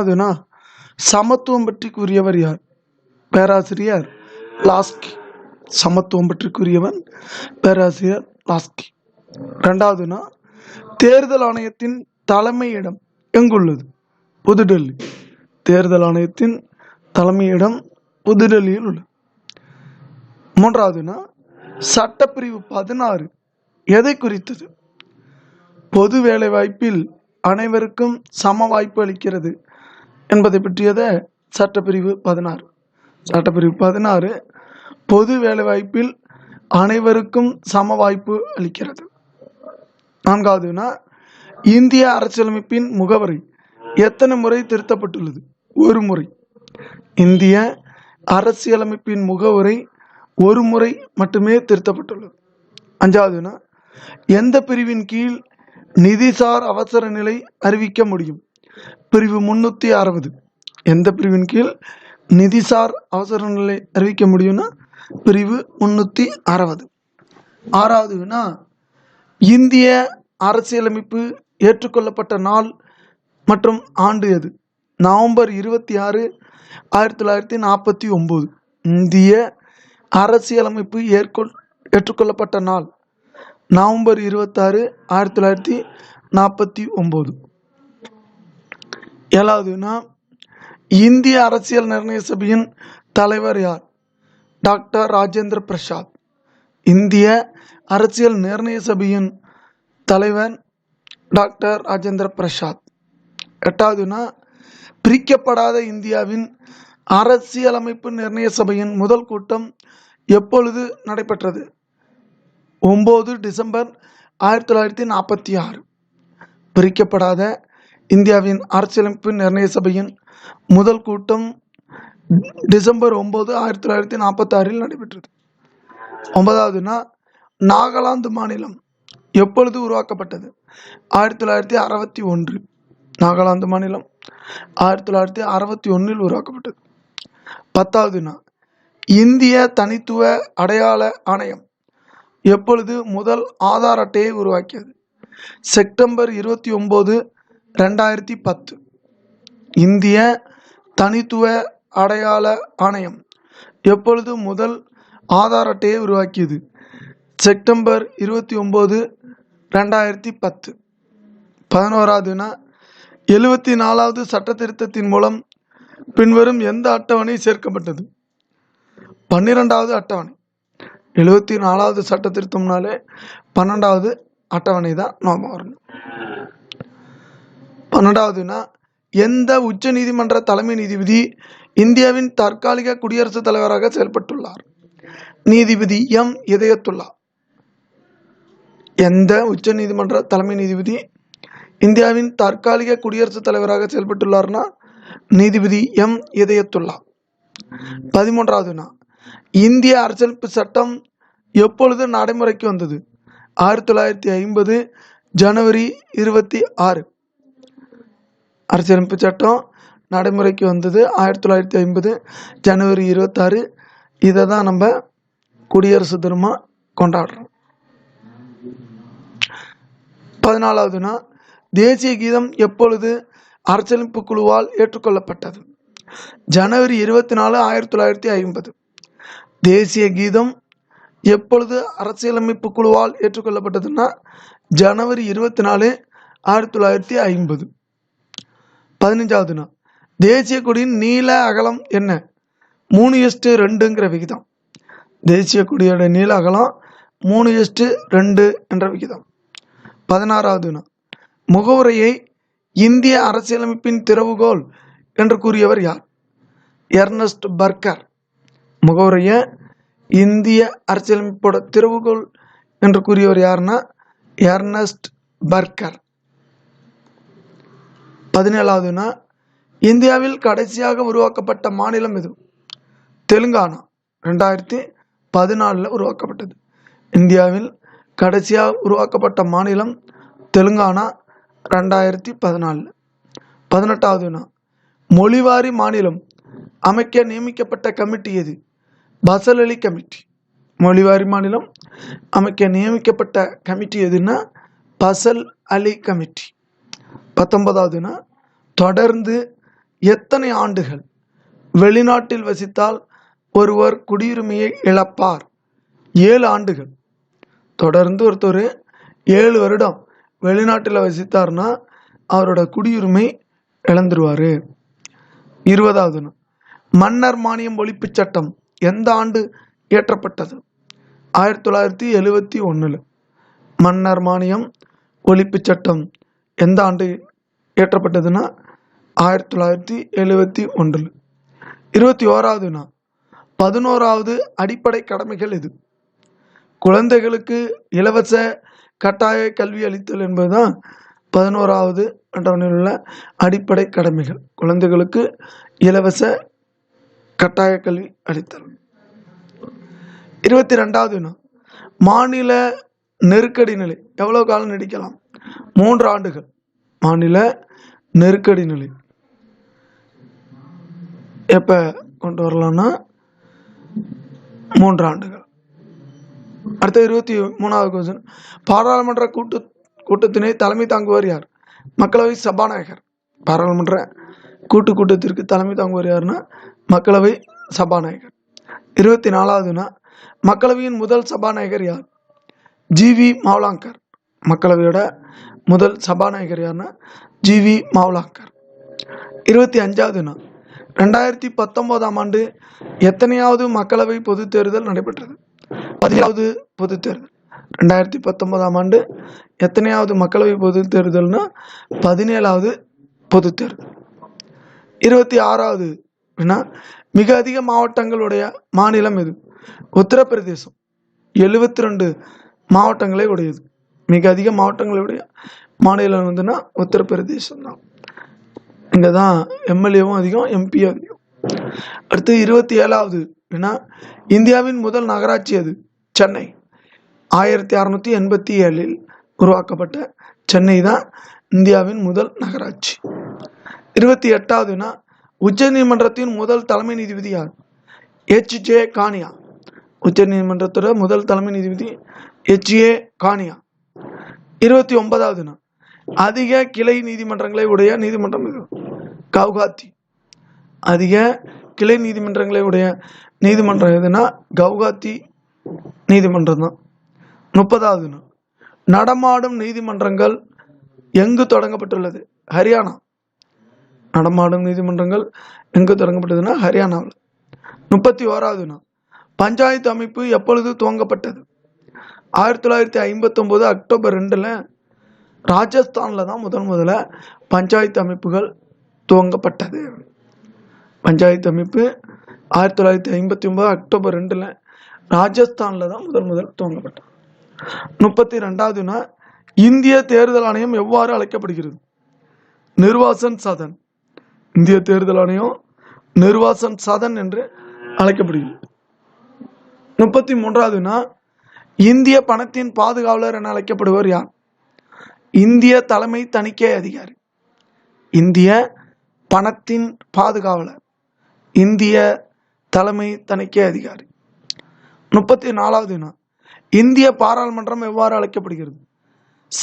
அதுனா சமத்துவம் பற்றி கூறியவர் யார்? பேராசிரியர் லாஸ்கி. சமத்துவம் பற்றி கூறியவன் பேராசிரியர் லாஸ்கி. ரெண்டாவதுனா தேர்தல் ஆணையத்தின் தலைமையிடம் எங்குள்ளது? புதுடெல்லி. தேர்தல் ஆணையத்தின் தலைமையிடம் புதுடெல்லியில் உள்ளது. மூன்றாவதுனா சட்டப்பிரிவு பதினாறு எதை குறித்தது? பொது வேலைவாய்ப்பில் அனைவருக்கும் சம வாய்ப்பு அளிக்கிறது. என்பதை பற்றியது சட்டப்பிரிவு பதினாறு. சட்டப்பிரிவு பதினாறு பொது வேலைவாய்ப்பில் அனைவருக்கும் சம வாய்ப்பு அளிக்கிறது. நான்காவதுனா இந்திய அரசியலமைப்பின் முகவரி எத்தனை முறை திருத்தப்பட்டுள்ளது? ஒரு முறை. இந்திய அரசியலமைப்பின் முகவரை ஒரு முறை மட்டுமே திருத்தப்பட்டுள்ளது. அஞ்சாவதுனா எந்த பிரிவின் கீழ் நிதிசார் அவசர நிலை அறிவிக்க முடியும்? பிரிவு முன்னூற்றி அறுபது. எந்த பிரிவின் கீழ் நிதிசார் அவசர நிலை அறிவிக்க முடியும்னா பிரிவு முன்னூற்றி அறுபது. ஆறாவது வினா இந்திய அரசியலமைப்பு ஏற்றுக்கொள்ளப்பட்ட நாள் மற்றும் ஆண்டு எது? நவம்பர் இருபத்தி ஆறு ஆயிரத்தி தொள்ளாயிரத்தி நாற்பத்தி ஒம்பது. இந்திய அரசியலமைப்பு ஏற்கொள் ஏற்றுக்கொள்ளப்பட்ட நாள் நவம்பர் இருபத்தாறு ஆயிரத்தி தொள்ளாயிரத்தி நாற்பத்தி ஒம்பது. ஏழாவதுனா இந்திய அரசியல் நிர்ணய சபையின் தலைவர் யார்? டாக்டர் ராஜேந்திர பிரசாத். இந்திய அரசியல் நிர்ணய சபையின் தலைவர் டாக்டர் ராஜேந்திர பிரசாத். எட்டாவதுனா பிரிக்கப்படாத இந்தியாவின் அரசியலமைப்பு நிர்ணய சபையின் முதல் கூட்டம் எப்பொழுது நடைபெற்றது? ஒம்பது டிசம்பர் ஆயிரத்தி தொள்ளாயிரத்தி நாற்பத்தி ஆறு. பிரிக்கப்படாத இந்தியாவின் அரசியலமைப்பு நிர்ணய சபையின் முதல் கூட்டம் டிசம்பர் ஒம்பது ஆயிரத்தி தொள்ளாயிரத்தி நாற்பத்தாறில் நடைபெற்றது. ஒன்பதாவதுனா நாகாலாந்து மாநிலம் எப்பொழுது உருவாக்கப்பட்டது? ஆயிரத்தி தொள்ளாயிரத்தி அறுபத்தி ஒன்று. நாகாலாந்து மாநிலம் ஆயிரத்தி தொள்ளாயிரத்தி அறுபத்தி ஒன்றில் உருவாக்கப்பட்டது. பத்தாவதுனா இந்திய தனித்துவ அடையாள ஆணையம் எப்பொழுது முதல் ஆதார் அட்டையை உருவாக்கியது? செப்டம்பர் இருபத்தி ஒம்பது ரெண்டாயிரத்தி பத்து. இந்திய தனித்துவ அடையாள ஆணையம் எப்பொழுது முதல் ஆதார் அட்டையை உருவாக்கியது? செப்டம்பர் இருபத்தி ஒம்பது ரெண்டாயிரத்தி பத்து. பதினோராவதுனா எழுபத்தி நாலாவது சட்ட திருத்தத்தின் மூலம் பின்வரும் எந்த அட்டவணை சேர்க்கப்பட்டது? பன்னிரெண்டாவது அட்டவணை. எழுபத்தி நாலாவது சட்ட திருத்தம்னாலே பன்னெண்டாவது அட்டவணை தான் நாம் வரணும். பன்னெண்டாவதுனா எந்த உச்ச நீதிமன்ற தலைமை நீதிபதி இந்தியாவின் தற்காலிக குடியரசுத் தலைவராக செயல்பட்டுள்ளார்? நீதிபதி எம். இதயத்துல்லா எந்த உச்ச நீதிமன்ற தலைமை நீதிபதி இந்தியாவின் தற்காலிக குடியரசுத் தலைவராக செயல்பட்டுள்ளார்னா நீதிபதி எம். இதயத்துல்லா பதிமூன்றாவதுனா இந்திய அரசியலமைப்பு சட்டம் எப்பொழுது நடைமுறைக்கு வந்தது? ஆயிரத்தி தொள்ளாயிரத்தி ஐம்பது ஜனவரி இருபத்தி ஆறு. அரசியலமைப்பு சட்டம் நடைமுறைக்கு வந்தது. ஆயிரத்தி தொள்ளாயிரத்தி ஐம்பது ஜனவரி இருபத்தாறு. இதை தான் நம்ம குடியரசு தினமாக கொண்டாடுறோம். பதினாலாவதுனா தேசிய கீதம் எப்பொழுது அரசியலமைப்பு குழுவால் ஏற்றுக்கொள்ளப்பட்டது? ஜனவரி இருபத்தி நாலு ஆயிரத்தி தொள்ளாயிரத்தி ஐம்பது. தேசிய கீதம் எப்பொழுது அரசியலமைப்பு குழுவால் ஏற்றுக்கொள்ளப்பட்டதுன்னா ஜனவரி இருபத்தி நாலு ஆயிரத்தி தொள்ளாயிரத்தி ஐம்பது. பதினஞ்சாவது நாள். தேசிய கொடியின் நீள அகலம் என்ன? மூணு எஸ்ட்டு ரெண்டுங்கிற விகிதம். தேசிய கொடியோட நீள அகலம் மூணு எஸ்ட்டு ரெண்டு என்ற விகிதம். பதினாறாவது நாள். முகவுரையை இந்திய அரசியலமைப்பின் திறவுகோல் என்று கூறியவர் யார்? Ernest Barker. முகவுரையை இந்திய அரசியலமைப்போட திறவுகோல் என்று கூறியவர் யாருன்னா எர்னஸ்ட் பர்கர். பதினேழாவதுனா இந்தியாவில் கடைசியாக உருவாக்கப்பட்ட மாநிலம் எது? தெலுங்கானா. ரெண்டாயிரத்தி பதினாலில் உருவாக்கப்பட்டது. இந்தியாவில் கடைசியாக உருவாக்கப்பட்ட மாநிலம் தெலுங்கானா ரெண்டாயிரத்தி பதினாலில். பதினெட்டாவதுனா மொழிவாரி மாநிலம் அமைக்க நியமிக்கப்பட்ட கமிட்டி எது? பசல் அலி கமிட்டி. மொழிவாரி மாநிலம் அமைக்க நியமிக்கப்பட்ட கமிட்டி எதுன்னா பசல் அலி கமிட்டி. பத்தொன்பதாவதுனா தொடர்ந்து எத்தனை ஆண்டுகள் வெளிநாட்டில் வசித்தால் ஒருவர் குடியுரிமையை இழப்பார்? ஏழு ஆண்டுகள். தொடர்ந்து ஒருத்தர் ஏழு வருடம் வெளிநாட்டில் வசித்தார்னா அவரோட குடியுரிமை இழந்துருவார். இருபதாவது மன்னர் மானியம் ஒழிப்புச் சட்டம் எந்த ஆண்டு இயற்றப்பட்டது? ஆயிரத்தி தொள்ளாயிரத்தி எழுவத்தி ஒன்றில் மன்னர் மானியம் ஒழிப்புச் சட்டம் எந்த ஆண்டு இயற்றப்பட்டதுன்னா ஆயிரத்தி தொள்ளாயிரத்தி எழுபத்தி ஒன்றில் இருபத்தி ஓராவது நாள். பதினோராவது அடிப்படை கடமைகள் இது குழந்தைகளுக்கு இலவச கட்டாய கல்வி அளித்தல் என்பதுதான் பதினோராவது அட்டவணையில் உள்ள அடிப்படை கடமைகள். குழந்தைகளுக்கு இலவச கட்டாய கல்வி அளித்தல். இருபத்தி ரெண்டாவது நாள். மாநில நெருக்கடி நிலை. எவ்வளவு காலம் நீடிக்கலாம்? மூன்று ஆண்டுகள். மாநில நெருக்கடி நிலை. எப்போ கொண்டு வரலாம்னா மூன்று ஆண்டுகள் அடுத்த இருபத்தி மூணாவது கொஸ்டின் பாராளுமன்ற கூட்டு கூட்டத்தினை தலைமை தாங்குவார் யார்? மக்களவை சபாநாயகர். பாராளுமன்ற கூட்டு கூட்டத்திற்கு தலைமை தாங்குவார் யாருன்னா மக்களவை சபாநாயகர். இருபத்தி நாலாவதுனா மக்களவையின் முதல் சபாநாயகர் யார்? ஜிவி மாவலாங்கர். மக்களவையோட முதல் சபாநாயகர் யாருன்னா ஜிவி மாவலாங்கர். இருபத்தி அஞ்சாவது நாள் ரெண்டாயிரத்தி பத்தொன்பதாம் ஆண்டு எத்தனையாவது மக்களவை பொதுத் தேர்தல் நடைபெற்றது? பதினாவது பொதுத் தேர்தல். ரெண்டாயிரத்தி பத்தொன்பதாம் ஆண்டு எத்தனையாவது மக்களவை பொது தேர்தல்னா பதினேழாவது பொது தேர்தல். இருபத்தி ஆறாவது மிக அதிக மாவட்டங்களுடைய மாநிலம் எது? உத்தரப்பிரதேசம். எழுபத்தி ரெண்டு மாவட்டங்களே உடையது. மிக அதிக மாவட்டங்களுடைய மாநிலம் வந்துன்னா உத்தரப்பிரதேசம் தான் இங்கே தான் எம்எல்ஏவும் அதிகம் எம்பியும் அதிகம். அடுத்து இருபத்தி ஏழாவது ஏன்னா இந்தியாவின் முதல் நகராட்சி அது சென்னை. ஆயிரத்தி அறநூற்றி எண்பத்தி ஏழில் உருவாக்கப்பட்ட சென்னை தான் இந்தியாவின் முதல் நகராட்சி. இருபத்தி எட்டாவதுனா உச்ச உச்சநீதிமன்றத்தின் முதல் தலைமை நீதிபதி யார்? எச் ஜே கானியா உச்சநீதிமன்றத்தோட முதல் தலைமை நீதிபதி எச் ஏ கானியா இருபத்தி ஒன்பதாவதுனா அதிக கிளை நீதிமன்றங்களை உடைய நீதிமன்றம் இது. கவுகாத்தி. அதிக கிளை நீதிமன்றங்களுடைய நீதிமன்றம் எதுனா கவுகாத்தி நீதிமன்றம் தான். முப்பதாவது நாள் நடமாடும் நீதிமன்றங்கள் எங்கு தொடங்கப்பட்டுள்ளது? ஹரியானா. நடமாடும் நீதிமன்றங்கள் எங்கு தொடங்கப்பட்டதுன்னா ஹரியானாவில். முப்பத்தி ஓராவது நாள் பஞ்சாயத்து அமைப்பு எப்பொழுது துவங்கப்பட்டது? ஆயிரத்தி தொள்ளாயிரத்தி ஐம்பத்தொம்போது அக்டோபர் ரெண்டில் ராஜஸ்தானில் தான் முதன் முதல்ல பஞ்சாயத்து அமைப்புகள் துவங்கப்பட்டது. பஞ்சாயத்து அமைப்பு ஆயிரத்தி தொள்ளாயிரத்தி ஐம்பத்தி ஒன்பது அக்டோபர் ரெண்டில் ராஜஸ்தானில் தான் முதல் முதல் துவங்கப்பட்டது. முப்பத்தி ரெண்டாவதுனா இந்திய தேர்தல் ஆணையம் எவ்வாறு அழைக்கப்படுகிறது? நிர்வாசன் சதன். இந்திய தேர்தல் ஆணையம் நிர்வாசன் சதன் என்று அழைக்கப்படுகிறது. முப்பத்தி மூன்றாவதுனா இந்திய பணத்தின் பாதுகாவலர் என அழைக்கப்படுவர் யார்? இந்திய தலைமை தணிக்கை அதிகாரி. இந்திய பணத்தின் பாதுகாவலர். இந்திய தலைமை தணிக்கை அதிகாரி. முப்பத்தி நாலாவது நாள் இந்திய பாராளுமன்றம் எவ்வாறு அழைக்கப்படுகிறது?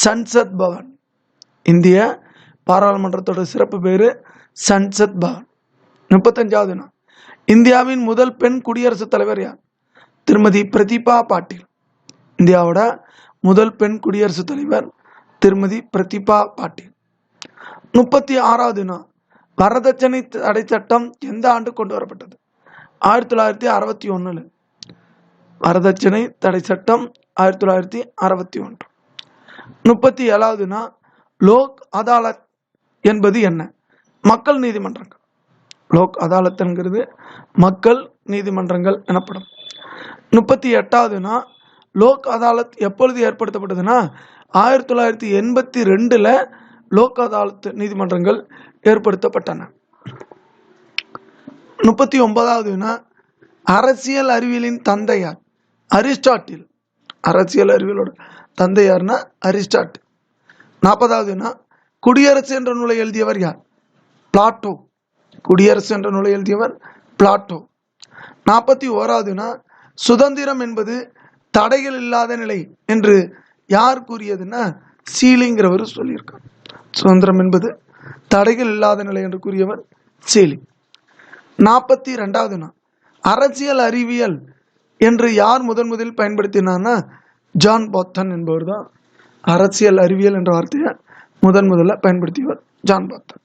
சன்சத் பவன். இந்திய பாராளுமன்றத்தோட சிறப்பு பேரு சன்சத் பவன். முப்பத்தஞ்சாவது நாள் இந்தியாவின் முதல் பெண் குடியரசுத் தலைவர் யார்? திருமதி பிரதீபா பாட்டீல். இந்தியாவோட முதல் பெண் குடியரசுத் தலைவர் திருமதி பிரதீபா பாட்டீல். முப்பத்தி ஆறாவது நாள் வரதட்சணை தடை சட்டம் எந்த ஆண்டு கொண்டு வரப்பட்டது? ஆயிரத்தி தொள்ளாயிரத்தி அறுபத்தி ஒன்றில் வரதட்சணை தடை சட்டம் ஆயிரத்தி தொள்ளாயிரத்தி அறுபத்தி ஒன்று. முப்பத்தி ஏழாவதுனா லோக் அதாலத் என்பது என்ன? மக்கள் நீதிமன்றங்கள். லோக் அதாலத்ங்கிறது மக்கள் நீதிமன்றங்கள் எனப்படும். முப்பத்தி எட்டாவதுனா லோக் அதாலத் எப்பொழுது ஏற்படுத்தப்பட்டதுன்னா ஆயிரத்தி தொள்ளாயிரத்தி எண்பத்தி ரெண்டில் லோக் அதாலத் நீதிமன்றங்கள் ஏற்படுத்தப்பட்டன. முப்பத்தி ஒன்பதாவதுனா அரசியல் அறிவியலின் தந்தையார் அரிஸ்டாட்டில். அரசியல் அறிவியலோட தந்தையார்னா அரிஸ்டாட்டில். நாற்பதாவதுனா குடியரசு என்ற நூலை எழுதியவர் யார்? பிளாட்டோ. குடியரசு என்ற நூலை எழுதியவர் பிளாட்டோ. நாற்பத்தி ஓராவதுனா சுதந்திரம் என்பது தடைகள் இல்லாத நிலை என்று யார் கூறியதுன்னா சீலிங்கிறவர் சொல்லியிருக்கார். சுதந்திரம் என்பது தடைகள் இல்லாத நிலை என்று கூறியவர் சீலி. நாற்பத்தி ரெண்டாவது நாள். அரசியல் அறிவியல் என்று யார் முதன் முதலில் பயன்படுத்தினார்னா ஜான் பாத்தன் என்பவர் தான் அரசியல் அறிவியல் என்ற வார்த்தையை முதன் முதல்ல பயன்படுத்தியவர் ஜான் பாத்தன்.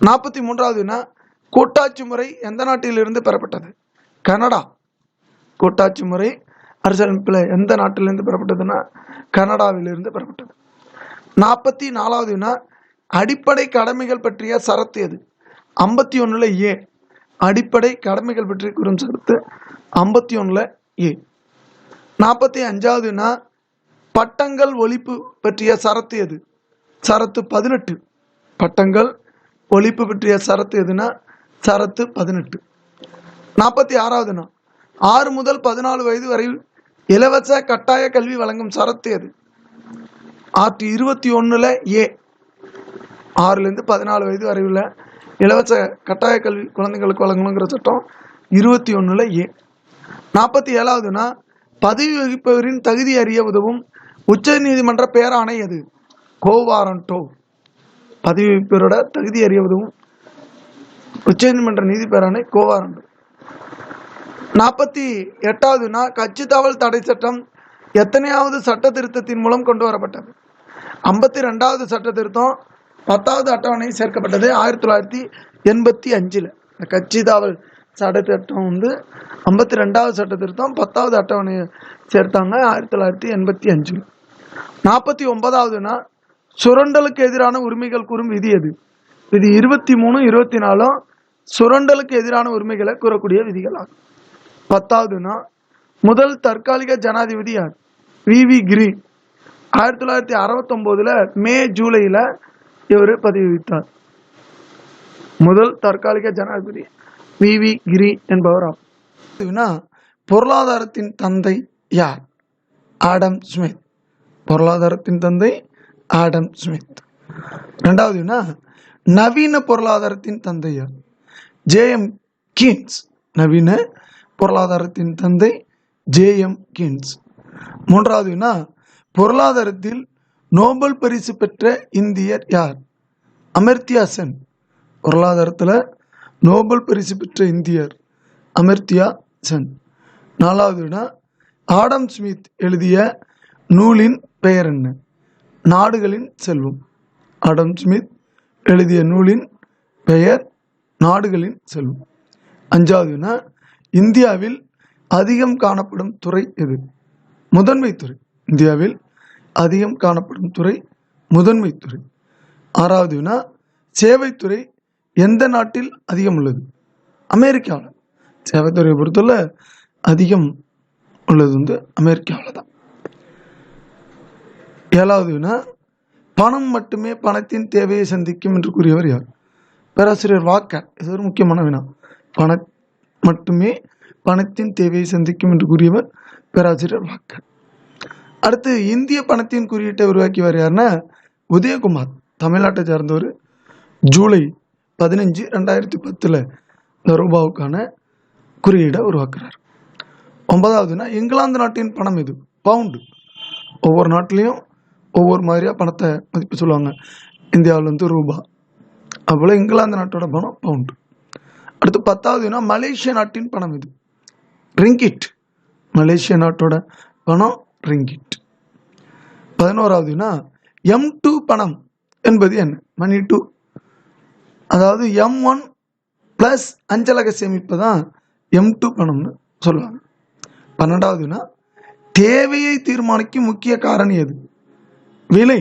நாற்பத்தி மூன்றாவதுனா கூட்டாட்சி முறை எந்த நாட்டிலிருந்து பெறப்பட்டது? கனடா. கூட்டாட்சி முறை அரசியலமைப்பில் எந்த நாட்டிலிருந்து பெறப்பட்டதுன்னா கனடாவிலிருந்து பெறப்பட்டது. நாற்பத்தி நாலாவதுனா அடிப்படை கடமைகள் பற்றிய சரத்து எது? ஐம்பத்தி ஒன்றில் ஏ. அடிப்படை கடமைகள் பற்றி கூறும் சரத்து ஐம்பத்தி ஒன்றில் ஏ. நாற்பத்தி அஞ்சாவதுனா பட்டங்கள் ஒழிப்பு பற்றிய சரத்து எது? சரத்து பதினெட்டு. பட்டங்கள் ஒழிப்பு பற்றிய சரத்து எதுனா சரத்து பதினெட்டு. நாற்பத்தி ஆறாவதுனா ஆறு முதல் பதினாலு வயது வரை இலவச கட்டாய கல்வி வழங்கும் சரத்து எது? ஆற்று இருபத்தி ஒன்றில் ஏ. ஆறுலேருந்து பதினாலு வயது வரை உள்ள இலவச கட்டாய கல்வி குழந்தைங்களுக்கு வழங்கணுங்கிற சட்டம் இருபத்தி ஒன்றில் ஏ. நாற்பத்தி ஏழாவதுனா பதவி வகிப்பவரின் தகுதி அறிய உதவும் உச்ச நீதிமன்ற பேராணை எது? கோவாரண்டோ. பதவி வகிப்பவரோட தகுதி அறிய உதவும் உச்சநீதிமன்ற நீதி பேராணை கோவாரண்டோ. நாற்பத்தி எட்டாவதுனா கட்சி தாவல் தடை சட்டம் எத்தனையாவது சட்ட திருத்தத்தின் மூலம் கொண்டு வரப்பட்டது? ஐம்பத்தி ரெண்டாவது சட்ட திருத்தம் பத்தாவது அட்டவணை சேர்க்கப்பட்டது ஆயிரத்தி தொள்ளாயிரத்தி எண்பத்தி அஞ்சில். இந்த கட்சி தாவல் சட்ட வந்து ஐம்பத்தி ரெண்டாவது சட்ட திருத்தம் பத்தாவது அட்டவணையை சேர்த்தாங்க ஆயிரத்தி தொள்ளாயிரத்தி எண்பத்தி அஞ்சில். நாற்பத்தி ஒன்பதாவதுனா சுரண்டலுக்கு எதிரான உரிமைகள் கூறும் விதி எது? விதி இருபத்தி மூணு இருபத்தி நாலும் சுரண்டலுக்கு எதிரான உரிமைகளை கூறக்கூடிய விதிகள் ஆகும் பத்தாவதுனா முதல் தற்காலிக ஜனாதிபதி யார்? V V Giri. ஆயிரத்தி தொள்ளாயிரத்தி அறுபத்தொம்போதில் மே ஜூலையில் இவர் பதவி வகித்தார் முதல் தற்காலிக ஜனாதிபதி வி. வி. கிரி என்பவர் பொருளாதாரத்தின் தந்தை யார்? ஆடம் ஸ்மித் பொருளாதாரத்தின் தந்தை ஆடம் ஸ்மித் ரெண்டாவதுனா நவீன பொருளாதாரத்தின் தந்தை யார்? J M Keynes. நவீன பொருளாதாரத்தின் தந்தை ஜேஎம் கீன்ஸ். மூன்றாவதுனா பொருளாதாரத்தில் நோபல் பரிசு பெற்ற இந்தியர் யார்? அமர்த்தியா சென் பொருளாதாரத்தில் நோபல் பரிசு பெற்ற இந்தியர் அமர்த்தியா சென் நாலாவதுனா ஆடம் ஸ்மித் எழுதிய நூலின் பெயர் என்ன? நாடுகளின் செல்வம். ஆடம் ஸ்மித் எழுதிய நூலின் பெயர் நாடுகளின் செல்வம். அஞ்சாவதுனா இந்தியாவில் அதிகம் காணப்படும் துறை எது? முதன்மை துறை. இந்தியாவில் அதிகம் காணப்படும் துறை முதன்மை துறை. ஆறாவது வினா சேவைத்துறை எந்த நாட்டில் அதிகம் உள்ளது? அமெரிக்காவில். சேவைத்துறையை பொறுத்தவரை அதிகம் உள்ளது வந்து அமெரிக்காவில் தான். ஏழாவது வினா பணம் மட்டுமே பணத்தின் தேவையை சந்திக்கும் என்று கூறியவர் யார்? பேராசிரியர் வாக்கர். இது ஒரு முக்கியமான வினா. பண மட்டுமே பணத்தின் தேவையை சந்திக்கும் என்று கூறியவர் பேராசிரியர் வாக்கர். அடுத்து இந்திய பணத்தின் குறியீட்டை உருவாக்கியவர் யாருன்னா உதயகுமார் தமிழ்நாட்டை சார்ந்தவர். ஜூலை பதினஞ்சு ரெண்டாயிரத்தி பத்தில் இந்த ரூபாவுக்கான குறியீடை உருவாக்குறார். ஒன்பதாவதுன்னா இங்கிலாந்து நாட்டின் பணம் இது பவுண்டு. ஒவ்வொரு நாட்டிலையும் ஒவ்வொரு மாதிரியாக பணத்தை மதிப்பு சொல்லுவாங்க. இந்தியாவில் வந்து ரூபா. அதுபோல் இங்கிலாந்து நாட்டோட பணம் பவுண்டு. அடுத்து பத்தாவதுனா மலேசிய நாட்டின் பணம் இது ரிங்கிட். மலேசிய நாட்டோட பணம் ரிங்கிட். பதினோராவதுனா எம் டூ பணம் என்பது என்ன? மணி டூ அதாவது எம் ஒன் ப்ளஸ் அஞ்சலக சேமிப்பு தான் எம் டூ பணம்னு சொல்லுவாங்க. பன்னெண்டாவதுனா தேவையை தீர்மானிக்கும் முக்கிய காரணி எது? விலை.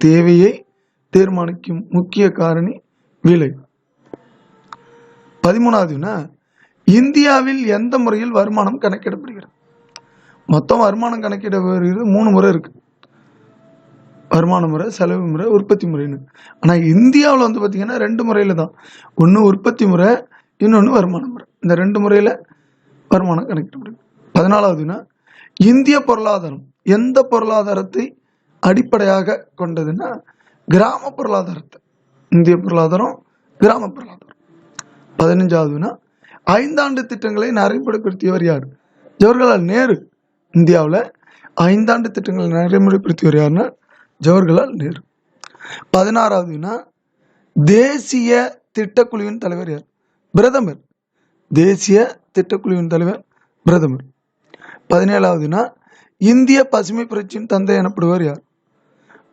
தேவையை தீர்மானிக்கும் முக்கிய காரணி விலை. பதிமூணாவதுனா இந்தியாவில் எந்த முறையில் வருமானம் கணக்கிடப்படுகிறது? மொத்தம் வருமானம் கணக்கிடப்படுகிறது மூணு முறை இருக்குது வருமான முறை செலவு முறை உற்பத்தி முறைன்னு. ஆனால் இந்தியாவில் வந்து பார்த்திங்கன்னா ரெண்டு முறையில் தான். ஒன்று உற்பத்தி முறை இன்னொன்று வருமான முறை. இந்த ரெண்டு முறையில் வருமானம் கணக்கிடப்படுது. பதினாலாவதுன்னா இந்திய பொருளாதாரம் எந்த பொருளாதாரத்தை அடிப்படையாக கொண்டதுன்னா கிராம பொருளாதாரத்தை. இந்திய பொருளாதாரம் கிராம பொருளாதாரம். பதினஞ்சாவதுன்னா ஐந்தாண்டு திட்டங்களை நடைமுறைப்படுத்தியவர் யார்? ஜவஹர்லால் நேரு. இந்தியாவில் ஐந்தாண்டு திட்டங்களை நடைமுறைப்படுத்தியவர் யாருன்னா ஜவஹர்லால் நேரு. பதினாறாவதுனா தேசிய திட்டக்குழுவின் தலைவர் யார்? பிரதமர். தேசிய திட்டக்குழுவின் தலைவர் பிரதமர். பதினேழாவதுனா இந்திய பசுமை புரட்சியின் தந்தை எனப்படுவர் யார்?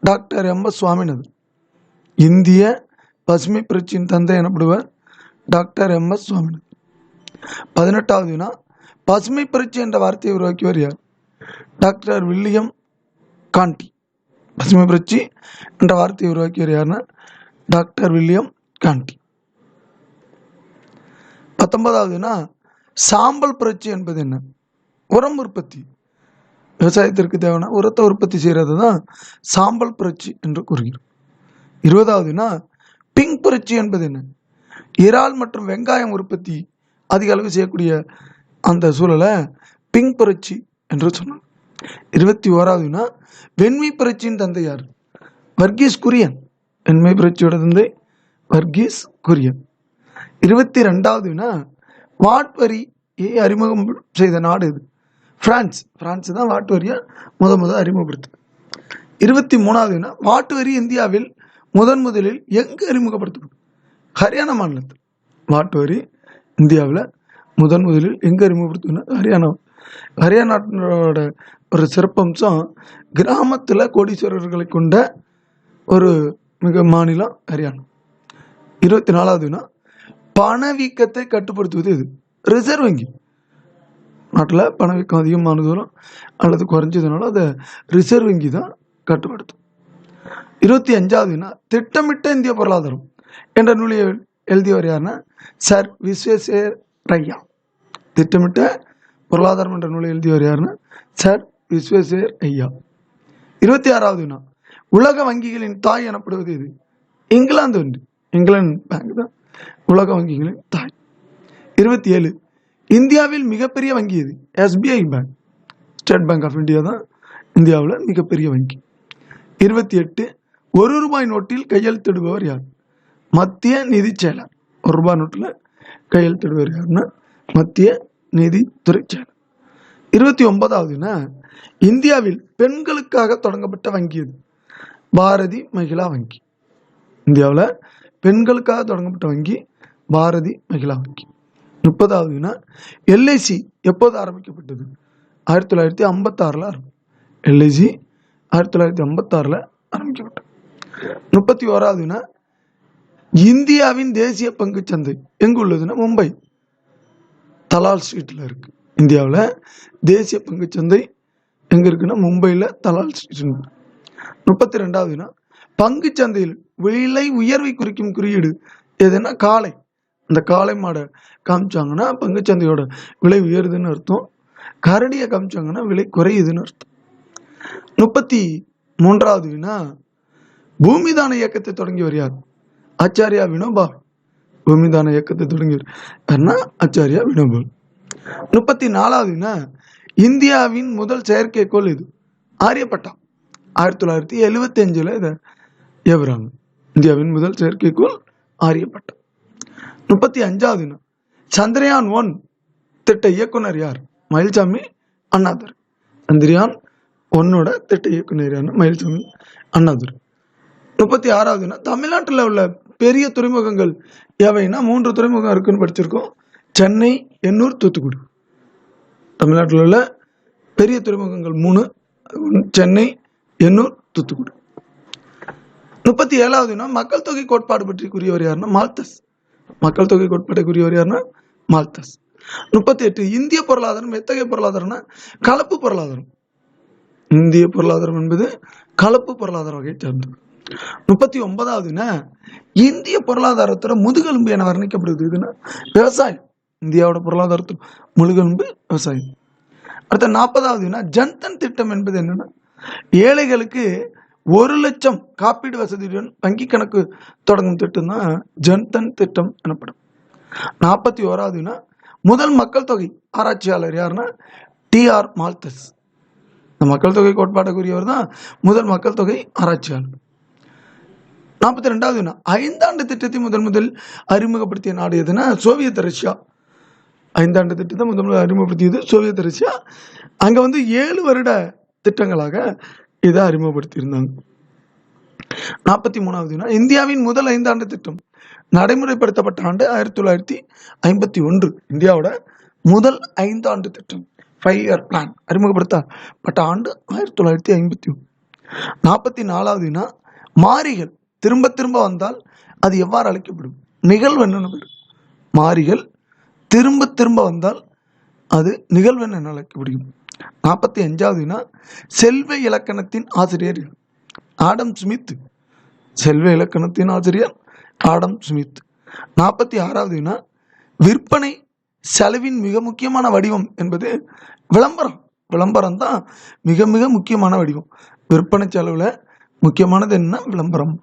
Doctor M. எஸ். சுவாமிநாதன். இந்திய பசுமை புரட்சியின் தந்தை எனப்படுவர் டாக்டர் எம். எஸ். சுவாமிநாதன். பதினெட்டாவதுனா பசுமை புரட்சி என்ற வார்த்தையை உருவாக்கியவர் யார்? டாக்டர் வில்லியம் காண்டி. பசுமை புரட்சி என்ற வார்த்தையை உருவாக்கியவர் யாருன்னா டாக்டர் வில்லியம் காண்டி பத்தொன்பதாவதுனா சாம்பல் புரட்சி என்பது என்ன? உரம் உற்பத்தி. விவசாயத்திற்கு தேவையான உரத்தை உற்பத்தி செய்கிறது தான் சாம்பல் புரட்சி என்று கூறுகிறோம் இருபதாவதுனா பிங்க் புரட்சி என்பது என்ன? இறால் மற்றும் வெங்காயம் உற்பத்தி அதிக அளவு செய்யக்கூடிய அந்த சூழலை பிங்க் புரட்சி என்று சொன்னாங்க. இருபத்தி ஓராவதுனா வெண்மை புரட்சியின் தந்தை யார்? வர்கீஸ் குரியன் வெண்மை புரட்சியோட தந்தை வர்கீஸ் குரியன் இருபத்தி ரெண்டாவதுனா வாட் வரியை அறிமுகம் செய்த நாடு இது பிரான்ஸ். பிரான்ஸ் தான் வாட்டு வரியை முத முத அறிமுகப்படுத்து. இருபத்தி மூணாவதுனா வாட்டு வரி இந்தியாவில் முதன் முதலில் எங்கு அறிமுகப்படுத்தப்படும் ஹரியானா மாநிலத்தில். வாட்டு வரி இந்தியாவில் முதன் முதலில் எங்கே அறிமுகப்படுத்தணும் ஹரியானா. ஹரியானாவோட ஒரு சிறப்பம்சம் கிராமத்தில் கோடீஸ்வரர்களை கொண்ட ஒரு மிக மாநிலம் ஹரியானா. இருபத்தி நாலாவதுனா பணவீக்கத்தை கட்டுப்படுத்துவது இது ரிசர்வ் வங்கி. நாட்டில் பணவீக்கம் அதிகமானதும் அல்லது குறைஞ்சதுனால அதை ரிசர்வ் வங்கி தான் கட்டுப்படுத்தும். இருபத்தி அஞ்சாவதுனா திட்டமிட்ட இந்திய பொருளாதாரம் என்ற நூலை எழுதியவர் யாருன்னா? சர் விஸ்வேஸ்வரய்யா. திட்டமிட்ட பொருளாதாரம் என்ற நூலை எழுதியவர் யாருன்னா? சார் விஸ்வேஸ்வர் ஐயா இருபத்தி ஆறாவதுனா உலக வங்கிகளின் தாய் எனப்படுவது இது இங்கிலாந்து வண்டி இங்கிலாந்து பேங்க் தான். உலக வங்கிகளின் தாய். இருபத்தி ஏழு இந்தியாவில் மிகப்பெரிய வங்கி இது SBI bank State Bank of India தான் இந்தியாவில் மிகப்பெரிய வங்கி. இருபத்தி எட்டு ஒரு ரூபாய் நோட்டில் கையெழுத்திடுபவர் யார்? மத்திய நிதிச் செயலர். ஒரு ரூபாய் நோட்டில் கையெழுத்திடுபவர் யாருன்னா மத்திய நிதித்துறை செயலர். இருபத்தி ஒன்பதாவதுன்னா இந்தியாவில் பெண்களுக்காக தொடங்கப்பட்ட வங்கி இது பாரதி மகிழா வங்கி. இந்தியாவில் பெண்களுக்காக தொடங்கப்பட்ட வங்கி பாரதி மகிழா வங்கி. முப்பதாவதுனா எல்ஐசி எப்போது ஆரம்பிக்கப்பட்டது? ஆயிரத்தி தொள்ளாயிரத்தி ஐம்பத்தாறில் ஆரம்பி. எல்ஐசி ஆயிரத்தி தொள்ளாயிரத்தி ஐம்பத்தாறில் ஆரம்பிக்கப்பட்டது. முப்பத்தி ஓராவதுனா இந்தியாவின் தேசிய பங்குச் சந்தை எங்கே உள்ளதுன்னா மும்பை. தலால் ஸ்ட்ரீட்டில் இருக்குது இந்தியாவில் தேசிய பங்குச் சந்தை எங்கே இருக்குன்னா மும்பையில் தலால் ஸ்ட்ரீட் முப்பத்தி ரெண்டாவதுனா பங்குச் சந்தையில் விலை உயர்வை குறிக்கும் குறியீடு எதுனா காளை. இந்த காளை மாடை காமிச்சாங்கன்னா பங்குச் சந்தையோட விலை உயருதுன்னு அர்த்தம். கரடியை காமிச்சாங்கன்னா விலை குறையுதுன்னு அர்த்தம். முப்பத்தி மூன்றாவதுனா பூமிதான இயக்கத்தை தொடங்கியவர் யார்? ஆச்சாரியா வினோபா பூமிதான இயக்கத்தை தொடங்கியவர். யாருன்னா ஆச்சாரியா வினோபா முப்பத்தி நாலாவதுன்னா இந்தியாவின் முதல் செயற்கைக்கோள் இது. ஆரியப்பட்டா ஆயிரத்தி தொள்ளாயிரத்தி எழுவத்தி அஞ்சில் இதை ஏவுறாங்க. இந்தியாவின் முதல் செயற்கைக்கோள் ஆரியப்பட்டா முப்பத்தி அஞ்சாவது சந்திரயான் ஒன் திட்ட இயக்குனர் யார்? மயில்சாமி அண்ணாதுரை. சந்திரயான் ஒன்னோட திட்ட இயக்குனர் யார்? மயில்சாமி அண்ணாதுரை. முப்பத்தி ஆறாவதுனா தமிழ்நாட்டில் உள்ள பெரிய துறைமுகங்கள் எவைன்னா மூன்று துறைமுகம் இருக்குன்னு படிச்சிருக்கோம். சென்னை எண்ணூர் தூத்துக்குடி. தமிழ்நாட்டில் உள்ள பெரிய துறைமுகங்கள் மூணு சென்னை எண்ணூர் தூத்துக்குடி. முப்பத்தி ஏழாவதுனா மக்கள் தொகை கோட்பாடு பற்றி கூறியவர் யாருன்னா மால்தஸ். மக்கள் தொகை கோட்பாட்டை கூறியவர் யாருன்னா மால்தஸ். முப்பத்தி எட்டு இந்திய பொருளாதாரம் எத்தகைய பொருளாதாரம்னா கலப்பு பொருளாதாரம். இந்திய பொருளாதாரம் என்பது கலப்பு பொருளாதார வகையை சார்ந்தது. முப்பத்தி ஒன்பதாவதுன்னா இந்திய பொருளாதாரத்தோட முதுகெலும்பு என வர்ணிக்கப்படுது இதுன்னா விவசாயம். இந்தியாவோட பொருளாதாரத்தில் முதுகெலும்பு விவசாயம். அடுத்த நாற்பதாவதுன்னா ஜன்தன் திட்டம் என்பது என்னன்னா ஏழைகளுக்கு ஒரு லட்சம் காப்பீடு வசதியுடன் வங்கி கணக்கு தொடங்கும் திட்டம் தான் ஜன்தன் திட்டம் எனப்படும். நாற்பத்தி ஓராவதுன்னா முதல் மக்கள் தொகை ஆராய்ச்சியாளர் யாருன்னா டிஆர் மால்தஸ். இந்த மக்கள் தொகை கோட்பாட்டுக்குரியவர் தான் முதல் மக்கள் தொகை ஆராய்ச்சியாளர். நாற்பத்தி ரெண்டாவது வினா ஐந்தாண்டு திட்டத்தை முதல் முதல் அறிமுகப்படுத்திய நாடு எதுனா சோவியத் ரஷ்யா. ஐந்தாண்டு திட்டத்தை முதல் முதல் அறிமுகப்படுத்தியது சோவியத் ரஷ்யா. அங்கே வந்து ஏழு வருட திட்டங்களாக இதை அறிமுகப்படுத்தியிருந்தாங்க. நாற்பத்தி மூணாவது வினா இந்தியாவின் முதல் ஐந்தாண்டு திட்டம். நடைமுறைப்படுத்தப்பட்ட ஆண்டு ஆயிரத்தி தொள்ளாயிரத்தி ஐம்பத்தி ஒன்று. இந்தியாவோட முதல் ஐந்தாண்டு திட்டம் ஃபைவ் இயர் பிளான் அறிமுகப்படுத்தப்பட்ட ஆண்டு ஆயிரத்தி தொள்ளாயிரத்தி ஐம்பத்தி ஒன்று. நாற்பத்தி நாலாவது வினா மாறிகள் திரும்ப திரும்ப வந்தால் அது எவ்வாறு அழைக்கப்படும்? நிகழ்வு என்னென்ன? மாறிகள் திரும்ப திரும்ப வந்தால் அது நிகழ்வெண் என முடியும் நாற்பத்தி அஞ்சாவதுனா செல்வ இலக்கணத்தின் ஆசிரியர் ஆடம் ஸ்மித் செல்வ இலக்கணத்தின் ஆசிரியர் ஆடம் ஸ்மித் நாற்பத்தி ஆறாவதுனா விற்பனை செலவின் மிக முக்கியமான வடிவம் என்பது விளம்பரம். விளம்பரம் தான் மிக மிக முக்கியமான வடிவம். விற்பனை செலவில் முக்கியமானது என்ன? விளம்பரம்.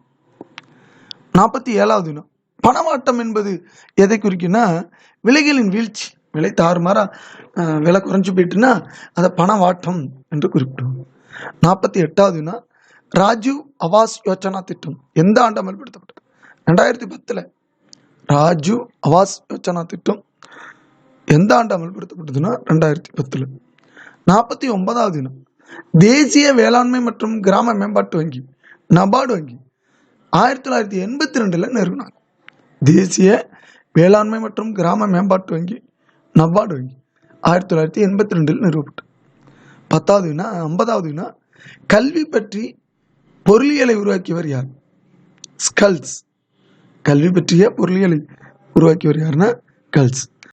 நாற்பத்தி ஏழாவது வினா பணவாட்டம் என்பது எதை குறிக்குன்னா விலைகளின் வீழ்ச்சி விலை தாறுமாறா விலை குறைஞ்சு போயிட்டுன்னா அதை பணவாட்டம் என்று குறிப்பிடுவோம் நாற்பத்தி எட்டாவதுனா ராஜீவ் அவாஸ் யோஜனா திட்டம் எந்த ஆண்டு அமல்படுத்தப்பட்டது? ரெண்டாயிரத்தி பத்தில் ராஜீவ் அவாஸ் யோஜனா திட்டம் எந்த ஆண்டு அமல்படுத்தப்பட்டதுன்னா ரெண்டாயிரத்தி பத்தில் நாற்பத்தி ஒன்பதாவது தினம் தேசிய வேளாண்மை மற்றும் கிராம மேம்பாட்டு வங்கி நபார்டு வங்கி ஆயிரத்தி தொள்ளாயிரத்தி எண்பத்தி ரெண்டில் நிறுவனாங்க. தேசிய வேளாண்மை மற்றும் கிராம மேம்பாட்டு வங்கி நபார்டு வங்கி ஆயிரத்தி தொள்ளாயிரத்தி எண்பத்தி ரெண்டில் நிறுவப்பட்டது. பத்தாவது வினா ஐம்பதாவது வினா கல்வி பற்றி பொருளியலை உருவாக்கியவர் யார்? ஸ்கல்ஸ். கல்வி பற்றிய பொருளியலை உருவாக்கியவர் யாருன்னா கல்ஸ்.